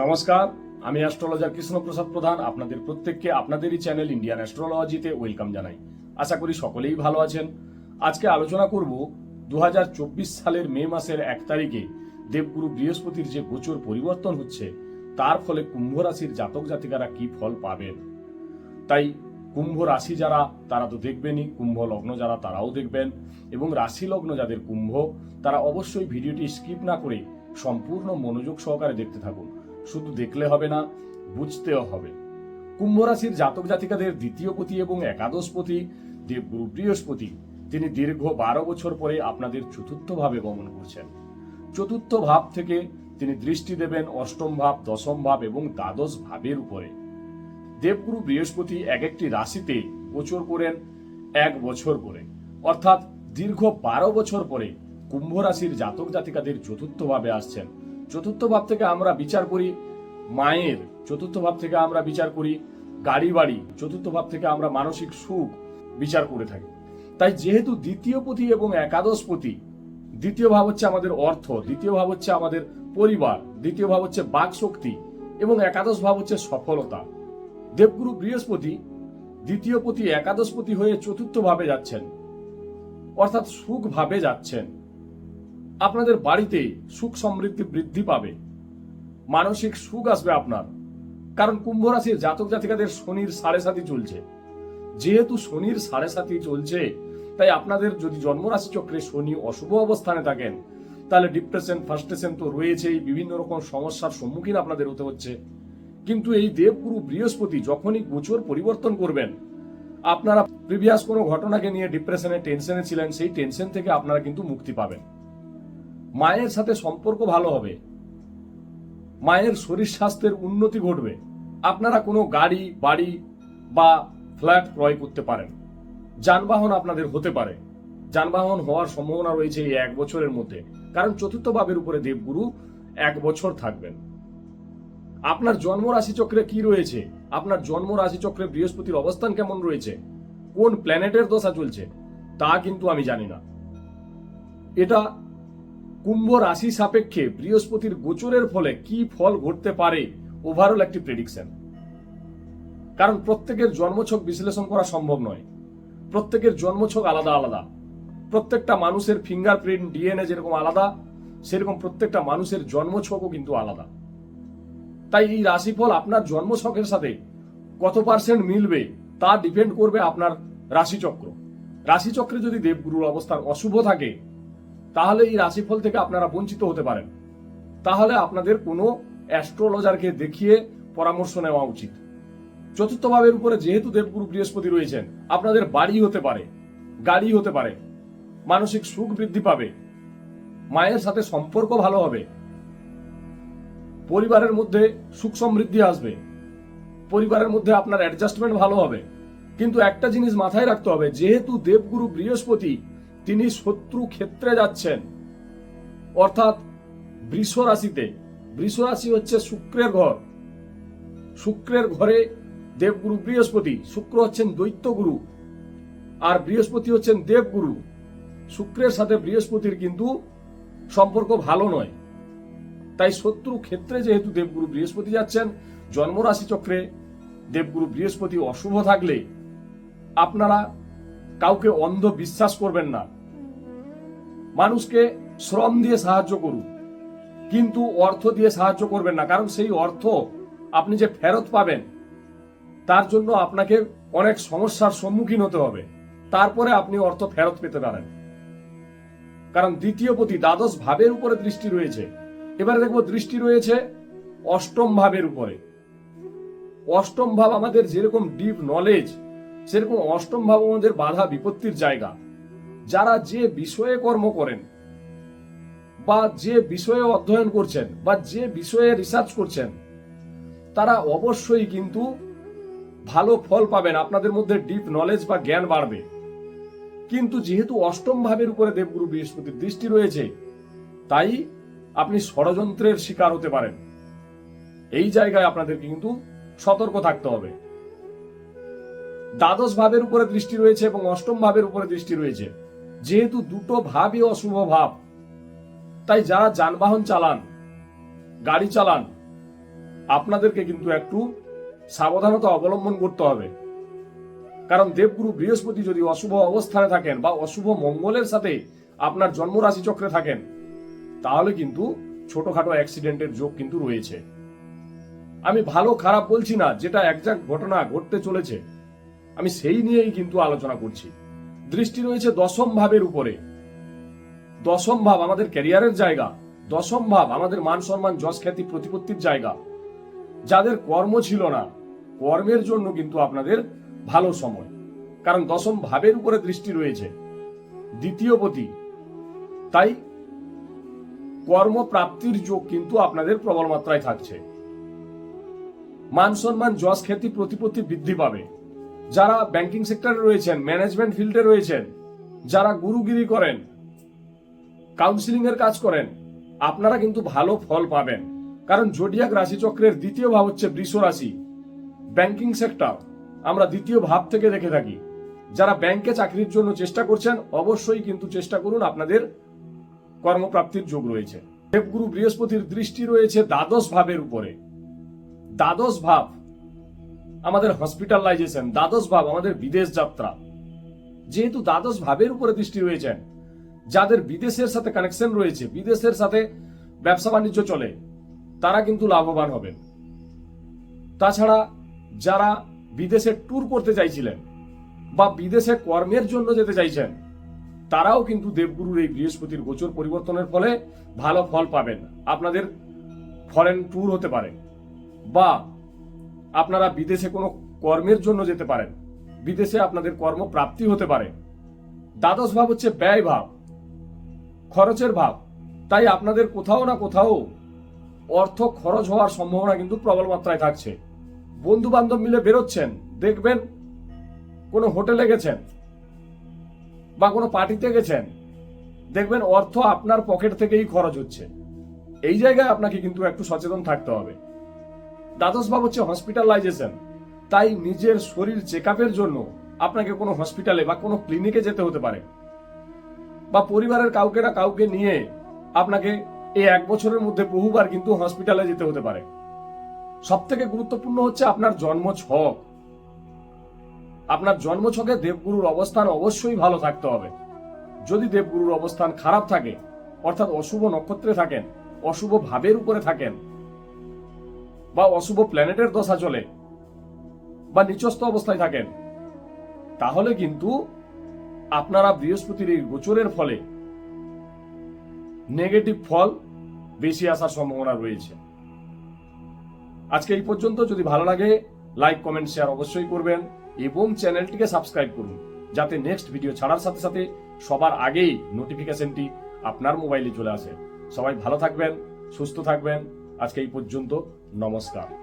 নমস্কার, আমি অ্যাস্ট্রোলজার কৃষ্ণপ্রসাদ প্রধান। আপনাদের প্রত্যেককে আপনাদেরই চ্যানেল ইন্ডিয়ান অ্যাস্ট্রোলজিতে ওয়েলকাম জানাই। আশা করি সকলেই ভালো আছেন। আজকে আলোচনা করব দু হাজার চব্বিশ সালের মে মাসের এক তারিখে দেবগুরু বৃহস্পতির যে গোচর পরিবর্তন হচ্ছে, তার ফলে কুম্ভ রাশির জাতক জাতিকারা কি ফল পাবেন? তাই কুম্ভ রাশি যারা, তারা তো দেখবেনই, কুম্ভ লগ্ন যারা, তারাও দেখবেন। এবং রাশি লগ্ন যাদের কুম্ভ, তারা অবশ্যই ভিডিওটি স্কিপ না করে সম্পূর্ণ মনোযোগ সহকারে দেখতে থাকুন। শুধু দেখলে হবে না, বুঝতেও হবে। কুম্ভ রাশির জাতক জাতিকাদের দ্বিতীয় পতি এবং একাদশ পতি, দেবগুরু বৃহস্পতি, তিনি দীর্ঘ বারো বছর পরে আপনাদের চতুর্থ ভাবে গমন করছেন। চতুর্থ ভাব থেকে তিনি দৃষ্টি দেবেন অষ্টম ভাব, দশম ভাব এবং দ্বাদশ ভাবের উপরে। দেবগুরু বৃহস্পতি এক একটি রাশিতে গোচর করেন এক বছর করে অর্থাৎ দীর্ঘ বারো বছর পরে কুম্ভ রাশির জাতক জাতিকাদের চতুর্থ ভাবে আসছেন। চতুর্থ ভাব থেকে আমরা বিচার করি মায়ের, চতুর্থ ভাব থেকে আমরা বিচার করি গাড়ি বাড়ি চতুর্থ ভাব থেকে আমরা মানসিক সুখ বিচার করে থাকি। তাই যেহেতু দ্বিতীয় পতি এবং একাদশ পতি, দ্বিতীয় ভাব হচ্ছে আমাদের অর্থ, দ্বিতীয় ভাব হচ্ছে আমাদের পরিবার, দ্বিতীয় ভাব হচ্ছে বাক শক্তি এবং একাদশ ভাব হচ্ছে সফলতা। দেবগুরু বৃহস্পতি দ্বিতীয় পতি, একাদশ পতি হয়ে চতুর্থ ভাবে যাচ্ছেন, অর্থাৎ সুখ ভাবে যাচ্ছেন। আপনাদের বাড়িতে সুখ সমৃদ্ধি বৃদ্ধি পাবে। মানসিক সুখ আসবে আপনার। কারণ কুম্ভ রাশির জাতক জাতিকাদের শনির সাড়ে সাথী চলছে। যেহেতু শনির সাড়ে সাথী চলছে, তাই আপনাদের যদি জন্মরাশি চক্রে শনি অশুভ অবস্থানে থাকেন, তাহলে ডিপ্রেশন ফার্স্টেশন তো রয়েছেই, বিভিন্ন রকম সমস্যার সম্মুখীন আপনাদের হতে হচ্ছে। কিন্তু এই দেবগুরু বৃহস্পতি যখনই গোচর পরিবর্তন করবেন, আপনারা প্রিভিয়াস কোনো ঘটনাকে নিয়ে ডিপ্রেশনে টেনশনে ছিলেন, সেই টেনশন থেকে আপনারা কিন্তু মুক্তি পাবেন। মায়ের সাথে সম্পর্ক ভালো হবে। মায়ের শরীর স্বাস্থ্যের উন্নতি ঘটবে। আপনারা কোনো গাড়ি, বাড়ি বা ফ্ল্যাট ক্রয় করতে পারেন। যানবাহন আপনাদের হতে পারে। যানবাহন হওয়ার সম্ভাবনা রয়েছে এই এক বছরের মধ্যে। কারণ চতুর্থ ভাবের উপরে দেবগুরু এক বছর থাকবেন। আপনার জন্ম রাশি চক্রে কি রয়েছে? আপনার জন্ম রাশি চক্রে বৃহস্পতির অবস্থান কেমন রয়েছে? কোন প্ল্যানেটের দশা চলছে? তা কিন্তু আমি জানি না। এটা কুম্ভ রাশি সাপেক্ষে বৃহস্পতির গোচরের ফলে কি ফল ঘটতে পারে? ওভারঅল একটি প্রেডিকশন কারণ প্রত্যেকের জন্মছক বিশ্লেষণ করা সম্ভব নয়। প্রত্যেকের জন্মছক আলাদা আলাদা। প্রত্যেকটা মানুষের ফিঙ্গারপ্রিন্ট ডিএনএ যেরকম আলাদা, সেরকম প্রত্যেকটা মানুষের জন্মছকও কিন্তু আলাদা। তাই এই রাশিফল আপনার জন্মছকের সাথে কত পার্সেন্ট মিলবে তা ডিপেন্ড করবে আপনার রাশিচক্র। রাশিচক্রে যদি দেবগুরুর অবস্থান অশুভ থাকে তাহলে এই রাশিফল থেকে আপনারা বঞ্চিত হতে পারেন। তাহলে আপনাদের কোনো অ্যাস্ট্রোলজারকে দেখিয়ে পরামর্শ নেওয়া উচিত। চতুর্থ ভাবের উপরে যেহেতু দেবগুরু বৃহস্পতি রয়েছেন, আপনাদের বাড়ি হতে পারে, গাড়ি হতে পারে, মানসিক সুখ বৃদ্ধি পাবে, মায়ের সাথে সম্পর্ক ভালো হবে, পরিবারের মধ্যে সুখ সমৃদ্ধি আসবে, পরিবারের মধ্যে আপনার অ্যাডজাস্টমেন্ট ভালো হবে। কিন্তু একটা জিনিস মাথায় রাখতে হবে, যেহেতু দেবগুরু বৃহস্পতি তিনি শত্রু ক্ষেত্রে যাচ্ছেন। অর্থাৎ বৃষ রাশিতে, বৃষ রাশি হচ্ছে শুক্রের ঘর। শুক্রের ঘরে দেবগুরু বৃহস্পতি, শুক্র হচ্ছেন দৈত্যগুরু আর বৃহস্পতি হচ্ছেন দেবগুরু। শুক্রের সাথে বৃহস্পতির কিন্তু সম্পর্ক ভালো নয়। তাই শত্রু ক্ষেত্রে যেহেতু দেবগুরু বৃহস্পতি যাচ্ছেন, জন্মরাশি চক্রে দেবগুরু বৃহস্পতি অশুভ থাকলে আপনারা কাউকে অন্ধ বিশ্বাস করবেন না। মানুষকে শ্রম দিয়ে সাহায্য করুন, কিন্তু অর্থ দিয়ে সাহায্য করবেন না। কারণ সেই অর্থ আপনি যে ফেরত পাবেন, তার জন্য আপনাকে অনেক সমস্যার সম্মুখীন হতে হবে। তারপরে আপনি অর্থ ফেরত পেতে পারেন। কারণ দ্বিতীয় পতি দ্বাদশ ভাবের উপরে দৃষ্টি রয়েছে। এবারে দেখব দৃষ্টি রয়েছে অষ্টম ভাবের উপরে। অষ্টম ভাব আমাদের যেরকম ডিপ নলেজ সেরকম অষ্টম ভাব আমাদের বাধা বিপত্তির জায়গা। যারা যে বিষয়ে কর্ম করেন বা যে বিষয়ে অধ্যয়ন করছেন বা যে বিষয়ে রিসার্চ করছেন, তারা অবশ্যই কিন্তু ভালো ফল পাবেন, আপনাদের মধ্যে ডিপ নলেজ বা জ্ঞান বাড়বে। কিন্তু যেহেতু অষ্টম ভাবের উপরে দেবগুরু বৃহস্পতির দৃষ্টি রয়েছে, তাই আপনি ষড়যন্ত্রের শিকার হতে পারেন। এই জায়গায় আপনাদেরকে কিন্তু সতর্ক থাকতে হবে। দ্বাদশ ভাবের উপরে দৃষ্টি রয়েছে এবং অষ্টম ভাবের উপরে দৃষ্টি রয়েছে। যেহেতু দুটো ভাবই অশুভ ভাব, তাই যারা যানবাহন চালান, গাড়ি চালান, আপনাদেরকে কিন্তু একটু সাবধানতা অবলম্বন করতে হবে। কারণ দেবগুরু বৃহস্পতি যদি অশুভ অবস্থানে থাকেন বা অশুভ মঙ্গলের সাথে আপনার জন্ম রাশি চক্রে থাকেন, তাহলে কিন্তু ছোটখাটো অ্যাক্সিডেন্টের যোগ কিন্তু রয়েছে। আমি ভালো খারাপ বলছি না, যেটা একজাক্ট ঘটনা ঘটতে চলেছে। আমি সেই নিয়েই কিন্তু আলোচনা করছি। দৃষ্টি রয়েছে দশম ভাবের উপরে। দশম ভাব আমাদের ক্যারিয়ারের জায়গা। দশম ভাব আমাদের মান সম্মান, যশ খ্যাতি, প্রতিপত্তির জায়গা। যাদের কর্ম ছিল না, কর্মের জন্য কিন্তু আপনাদের ভালো সময়। কারণ দশম ভাবের উপরে দৃষ্টি রয়েছে। দ্বিতীয় পতি, তাই কর্মপ্রাপ্তির যোগ কিন্তু আপনাদের প্রবল মাত্রায় থাকছে। মান সম্মান, যশ খ্যাতি, প্রতিপত্তি বৃদ্ধি পাবে। যারা ব্যাংকিং সেক্টরে রয়েছেন ম্যানেজমেন্ট ফিল্ডে রয়েছেন, যারা গুরুগিরি করেন কাউন্সিলিং এর কাজ করেন, আপনারা কিন্তু ভালো ফল পাবেন। কারণ জোডিয়াক রাশিচক্রের দ্বিতীয় ভাব হচ্ছে বৃষ রাশি। ব্যাংকিং সেক্টর আমরা দ্বিতীয় ভাব থেকে দেখে থাকি। যারা ব্যাংকে চাকরির জন্য চেষ্টা করছেন, অবশ্যই কিন্তু চেষ্টা করুন, আপনাদের কর্মপ্রাপ্তির যোগ রয়েছে। দেবগুরু বৃহস্পতির দৃষ্টি রয়েছে দ্বাদশ ভাবের উপরে। দ্বাদশ ভাব আমাদের হসপিটালাইজেশন দ্বাদশ ভাব, আমাদের বিদেশ যাত্রা। যেহেতু দ্বাদশ ভাবের উপরে দৃষ্টি রয়েছেন, যাদের বিদেশের সাথে কানেকশন রয়েছে, বিদেশের সাথে ব্যবসা বাণিজ্য চলে, তারা কিন্তু লাভবান হবেন। তাছাড়া যারা বিদেশে ট্যুর করতে চাইছিলেন বা বিদেশে কর্মের জন্য যেতে চাইছেন, তারাও কিন্তু দেবগুরুর এই বৃহস্পতির গোচর পরিবর্তনের ফলে ভালো ফল পাবেন। আপনাদের ফরেন ট্যুর হতে পারে বা আপনারা বিদেশে কোনো কর্মের জন্য যেতে পারেন। বিদেশে আপনাদের কর্মপ্রাপ্তি হতে পারে। দ্বাদশ ভাব হচ্ছে ব্যয় ভাব, খরচের ভাব। তাই আপনাদের কোথাও না কোথাও অর্থ খরচ হওয়ার সম্ভাবনা কিন্তু প্রবল মাত্রায় থাকছে। বন্ধু বান্ধব মিলে বেরোচ্ছেন, দেখবেন কোনো হোটেলে গেছেন বা কোনো পার্টিতে গেছেন, দেখবেন অর্থ আপনার পকেট থেকেই খরচ হচ্ছে। এই জায়গায় আপনাকে কিন্তু একটু সচেতন থাকতে হবে। দ্বাদশ ভাব হচ্ছে হসপিটালাইজেশন তাই নিজের শরীর চেক জন্য আপনাকে কোনো হসপিটালে বা কোনো ক্লিনিকে যেতে হতে পারে। বা পরিবারের কাউকে না কাউকে নিয়ে আপনাকে এই এক বছরের মধ্যে বহুবার কিন্তু হসপিটালে যেতে হতে পারে। সব থেকে গুরুত্বপূর্ণ হচ্ছে আপনার জন্ম ছক আপনার জন্ম ছকে দেবগুরুর অবস্থান অবশ্যই ভালো থাকতে হবে। যদি দেবগুরুর অবস্থান খারাপ থাকে, অর্থাৎ অশুভ নক্ষত্রে থাকেন, অশুভ ভাবের উপরে থাকেন বা অশুভ প্ল্যানেটের দশা চলে, বা নিচস্থ অবস্থায় থাকেন, তাহলে কিন্তু আপনারা বৃহস্পতির এই গোচরের ফলে নেগেটিভ ফল বেশি আসার সম্ভাবনা রয়েছে। আজকে এই পর্যন্ত, যদি ভালো লাগে লাইক কমেন্ট শেয়ার অবশ্যই করবেন এবং চ্যানেলটিকে সাবস্ক্রাইব করুন, যাতে নেক্সট ভিডিও ছাড়ার সাথে সাথে সবার আগেই নোটিফিকেশনটি আপনার মোবাইলে চলে আসে। সবাই ভালো থাকবেন, সুস্থ থাকবেন, আজকে এই পর্যন্ত নমস্কার।